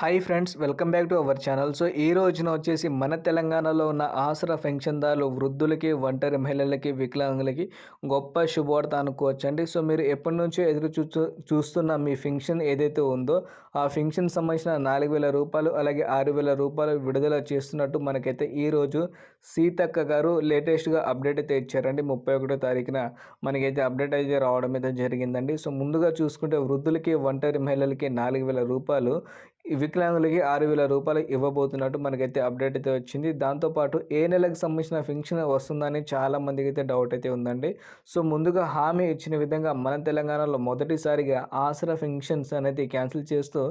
Hi friends welcome back to our channel so ఈ రోజున వచ్చేసి మన తెలంగాణలో ఉన్న ఆసరా పెన్షన్దారులు వృద్ధులకి ఒంటరి మహిళలకి వికలాంగులకి గొప్ప శుభవార్త అనుకోవచ్చండి. సో మీరు ఎప్పటి నుంచో ఎదురు చూ చూస్తున్న మీ ఫింక్షన్ ఏదైతే ఉందో ఆ ఫింక్షన్ సంబంధించిన నాలుగు వేల రూపాయలు అలాగే ఆరు వేల రూపాయలు విడుదల చేస్తున్నట్టు మనకైతే ఈరోజు సీతక్క గారు లేటెస్ట్గా అప్డేట్ అయితే ఇచ్చారండి. ముప్పై ఒకటో తారీఖున మనకైతే అప్డేట్ అయితే రావడం అయితే జరిగిందండి. సో ముందుగా చూసుకుంటే వృద్ధులకి ఒంటరి మహిళలకి నాలుగు వేల రూపాయలు వికలాంగులకి ఆరు వేల రూపాయలు ఇవ్వబోతున్నట్టు మనకైతే అప్డేట్ అయితే వచ్చింది. దాంతోపాటు ఏ నెలకు సంబంధించిన ఫింక్షన్ వస్తుందని చాలా మందికి అయితే డౌట్ అయితే ఉందండి. సో ముందుగా హామీ ఇచ్చిన విధంగా మన తెలంగాణలో మొదటిసారిగా ఆసరా ఫింక్షన్స్ అనేది క్యాన్సిల్ చేస్తూ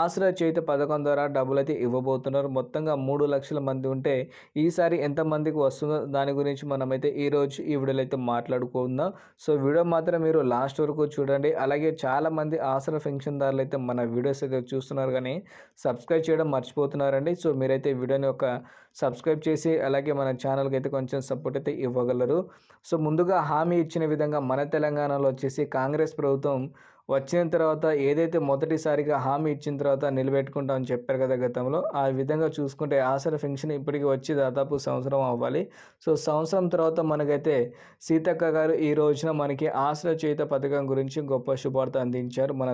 ఆసరా చేత పథకం ద్వారా డబ్బులు అయితే ఇవ్వబోతున్నారు. మొత్తంగా మూడు లక్షల మంది ఉంటే ఈసారి ఎంతమందికి వస్తుందో దాని గురించి మనమైతే ఈరోజు ఈ వీడియోలో అయితే మాట్లాడుకుందాం. సో వీడియో మాత్రం మీరు లాస్ట్ వరకు చూడండి. అలాగే చాలామంది ఆసరా ఫింక్షన్దారులు అయితే మన వీడియోస్ అయితే చూస్తున్నారు. కానీ సబ్స్క్రైబ్ చేయడం మర్చిపోతున్నారండి. సో మీరైతే వీడియోని ఒక సబ్స్క్రైబ్ చేసి అలాగే మన ఛానల్కి అయితే కొంచెం సపోర్ట్ అయితే ఇవ్వగలరు. సో ముందుగా హామీ ఇచ్చిన విధంగా మన తెలంగాణలో వచ్చేసి కాంగ్రెస్ ప్రభుత్వం వచ్చిన తర్వాత ఏదైతే మొదటిసారిగా హామీ ఇచ్చిన తర్వాత నిలబెట్టుకుంటామని చెప్పారు కదా గతంలో ఆ విధంగా చూసుకుంటే ఆసర ఫంక్షన్ ఇప్పటికి వచ్చి దాదాపు సంవత్సరం అవ్వాలి. సో సంవత్సరం తర్వాత మనకైతే సీతక్క గారు ఈ రోజున మనకి ఆసర చేత పథకం గురించి గొప్ప శుభార్త అందించారు మన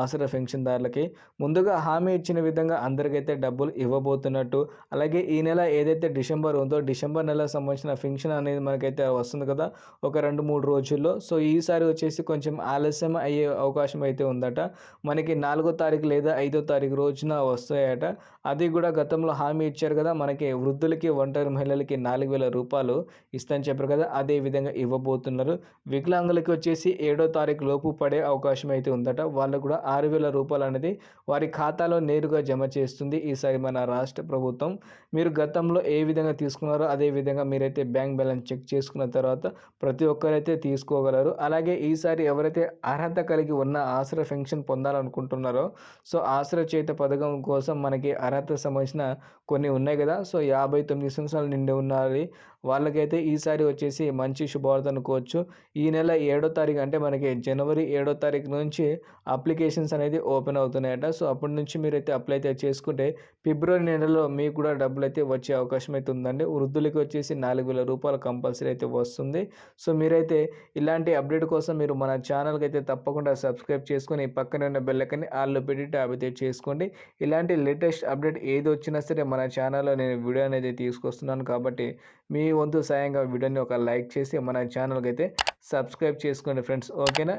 ఆసర పెన్షన్దారులకి. ముందుగా హామీ ఇచ్చిన విధంగా అందరికైతే డబ్బులు ఇవ్వబోతున్నట్టు అలాగే ఈ నెల ఏదైతే డిసెంబర్ ఉందో డిసెంబర్ నెల సంబంధించిన ఫంక్షన్ అనేది మనకైతే వస్తుంది కదా ఒక రెండు మూడు రోజుల్లో. సో ఈసారి వచ్చేసి కొంచెం ఆలస్యం అయ్యే అవకాశం అయితే ఉందట. మనకి నాలుగో తారీఖు లేదా ఐదో తారీఖు రోజున వస్తాయట. అది కూడా గతంలో హామీ ఇచ్చారు కదా మనకి వృద్ధులకి ఒంటరి మహిళలకి నాలుగు వేల రూపాయలు ఇస్తాని చెప్పారు కదా అదే విధంగా ఇవ్వబోతున్నారు. వికలాంగులకి వచ్చేసి ఏడో తారీఖు లోపు పడే అవకాశం అయితే ఉందట. వాళ్ళు కూడా ఆరు వేల రూపాయలు అనేది వారి ఖాతాలో నేరుగా జమ చేస్తుంది ఈసారి మన రాష్ట్ర ప్రభుత్వం. మీరు గతంలో ఏ విధంగా తీసుకున్నారో అదే విధంగా మీరైతే బ్యాంక్ బ్యాలెన్స్ చెక్ చేసుకున్న తర్వాత ప్రతి ఒక్కరైతే తీసుకోగలరు. అలాగే ఈసారి ఎవరైతే అర్హత కలిగి ఉన్న ఆశ్రయ పెన్షన్ పొందాలనుకుంటున్నారో సో ఆశ్రయ చేత పథకం కోసం మనకి అర్హత సంబంధించిన కొన్ని ఉన్నాయి కదా. సో యాభై తొమ్మిది సంవత్సరాలు నిండి ఉన్నది వాళ్ళకైతే ఈసారి వచ్చేసి మంచి శుభవార్త అనుకోవచ్చు. ఈ నెల ఏడో తారీఖు అంటే మనకి జనవరి ఏడో తారీఖు నుంచి అప్లికేషన్స్ అనేది ఓపెన్ అవుతున్నాయట. సో అప్పటి నుంచి మీరైతే అప్లై అయితే చేసుకుంటే ఫిబ్రవరి నెలలో మీకు కూడా డబ్బులు అయితే వచ్చే అవకాశం అయితే ఉందండి. వృద్ధులకి వచ్చేసి నాలుగు వేల రూపాయలు కంపల్సరీ అయితే వస్తుంది. సో మీరైతే ఇలాంటి అప్డేట్ కోసం మీరు మన ఛానల్కి అయితే తప్పకుండా సబ్స్క్రైబ్ చేసుకొని పక్కనే ఉన్న బెల్లకని ఆల్లో పెట్టి ట్యాబ్ అయితే చేసుకోండి. ఇలాంటి లేటెస్ట్ అప్డేట్ ఏది వచ్చినా సరే మన ఛానల్లో నేను వీడియో అనేది తీసుకొస్తున్నాను కాబట్టి మీ వంతు సాయంగా వీడియోని ఒక లైక్ చేసి మన ఛానల్కి అయితే సబ్స్క్రైబ్ చేసుకోండి ఫ్రెండ్స్. ఓకేనా?